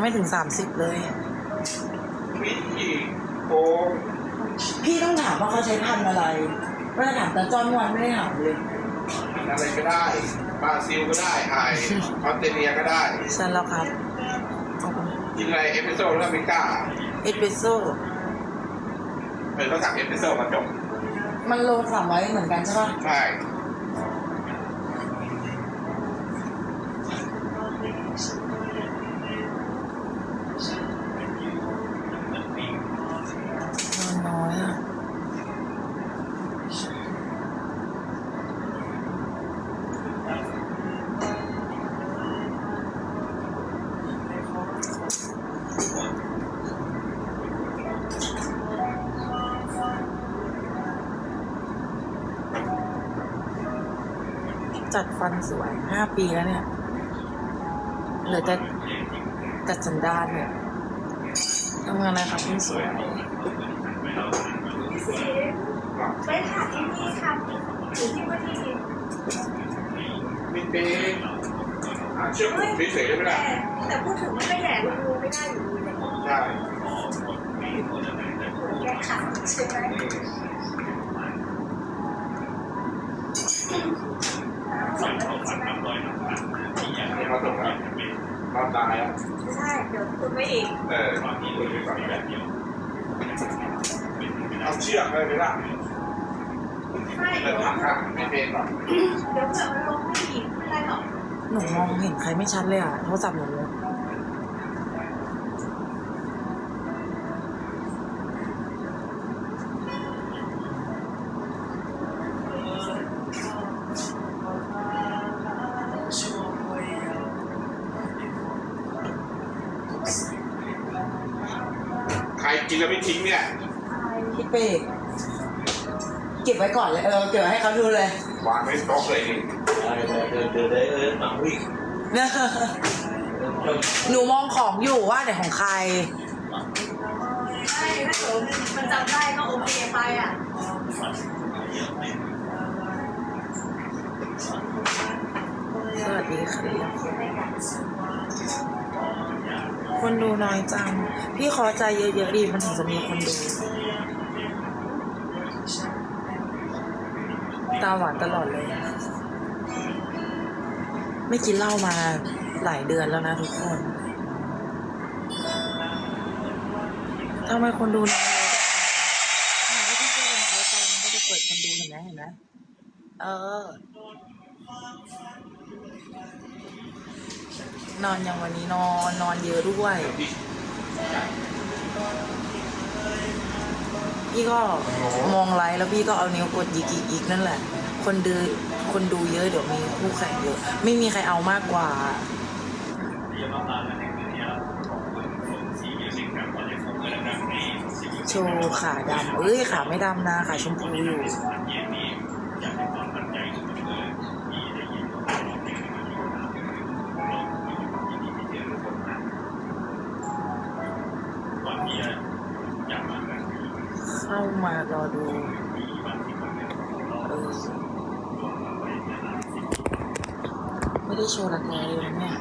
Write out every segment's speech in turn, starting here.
ไม่ถึงสามสิบเลยวิธีโค้งพี่ต้องถามว่าเขาใช้พันธุ์อะไรไม่ได้ถามแต่จอนวันไม่ได้ถามเลยอะไรก็ได้บราซิลก็ได้ไทยออสเตรเลียก็ได้ใช่แล้วครับขอบคุณกินอะไรเอสเปรสโซ่หรืออเมริกาเอสเปรสโซ่เออก็สั่งเอสเปรสโซ่มาจบมันโลสามร้อยเหมือนกันใช่ปะใช่ มันน้อยอะ จัดฟันสวยห้าปีแล้วเนี่ย เหลือแต่จัดสันดานเนี่ยทำงานอะไรครับคุณสวยไปหาที่นี่ค่ะหรือที่ว่าที่นี่มีเป๊ะหาเชือกผูกเฉยๆได้ไหมแต่ล่ะแต่พูดถึงมันก็แย่ลงไม่ได้อยู่ดีเลยใช่แก้ขัดใช่ไหม อืม สองนาทีใช่ไหม นี่เขาส่งแล้ว เราตายแล้วใช่ เดี๋ยวคุณไม่อีกเออคุยไปก่อนแบบเอาเชือกเลยไหมล่ะใช่เดินทางข้างไม่เป็นหรอกเดี๋ยวเผื่อมันลงไม่อีกไม่ได้หรอก หนูมองเห็นใครไม่ชัดเลยอะโทรศัพท์หนูเลย ใคร กินแล้วไม่ทิ้งเนี่ยพี่เป้เก็บไว้ก่อนเลย เออ เก็บไว้ให้เขาดูเลยวางไว้โต๊ะเลยนี่เดินเดินเดินเดินมาวิ่งหนูมองของอยู่ว่าไหนของใคร ใช่ถ้าเกิดมันจำได้ก็โอเคไปอะ สวัสดีค่ะ คนดูน้อยจัง พี่ขอใจเยอะๆดีมันถึงจะมีคนดู ตาหวานตลอดเลย ไม่กินเหล้ามาหลายเดือนแล้วนะทุกคนทำไมคนดูน้อยเลยถ้าพี่เจอเป็นเขาใจมันก็จะเปิดคนดูเห็นไหมเห็นไหม เออ นอนอย่างวันนี้นอนนอนเยอะด้วย พี่ก็มองไลฟ์แล้วพี่ก็เอานิ้วกดยิกยิกยิกนั่นแหละ คนดูคนดูเยอะเดี๋ยวมีคู่แข่งเยอะไม่มีใครเอามากกว่าโชว์ขาดำเอ้ยขาไม่ดำนะขาชมพูอยู่ เข้ามารอดูไม่ได้โชว์รักแร้เลยเนี่ย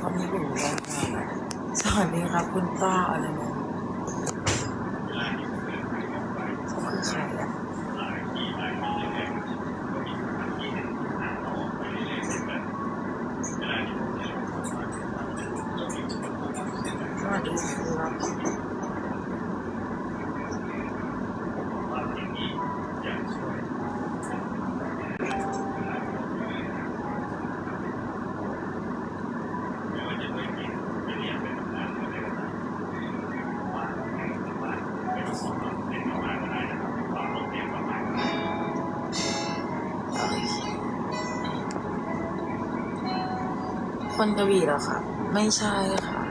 ตอนนี้อยู่แรงมากสวัสดีครับคุณต้าอะไรเนี่ยเขาคือใครอะ สวัสดีครับคนกระบี่เหรอครับไม่ใช่ค่ะ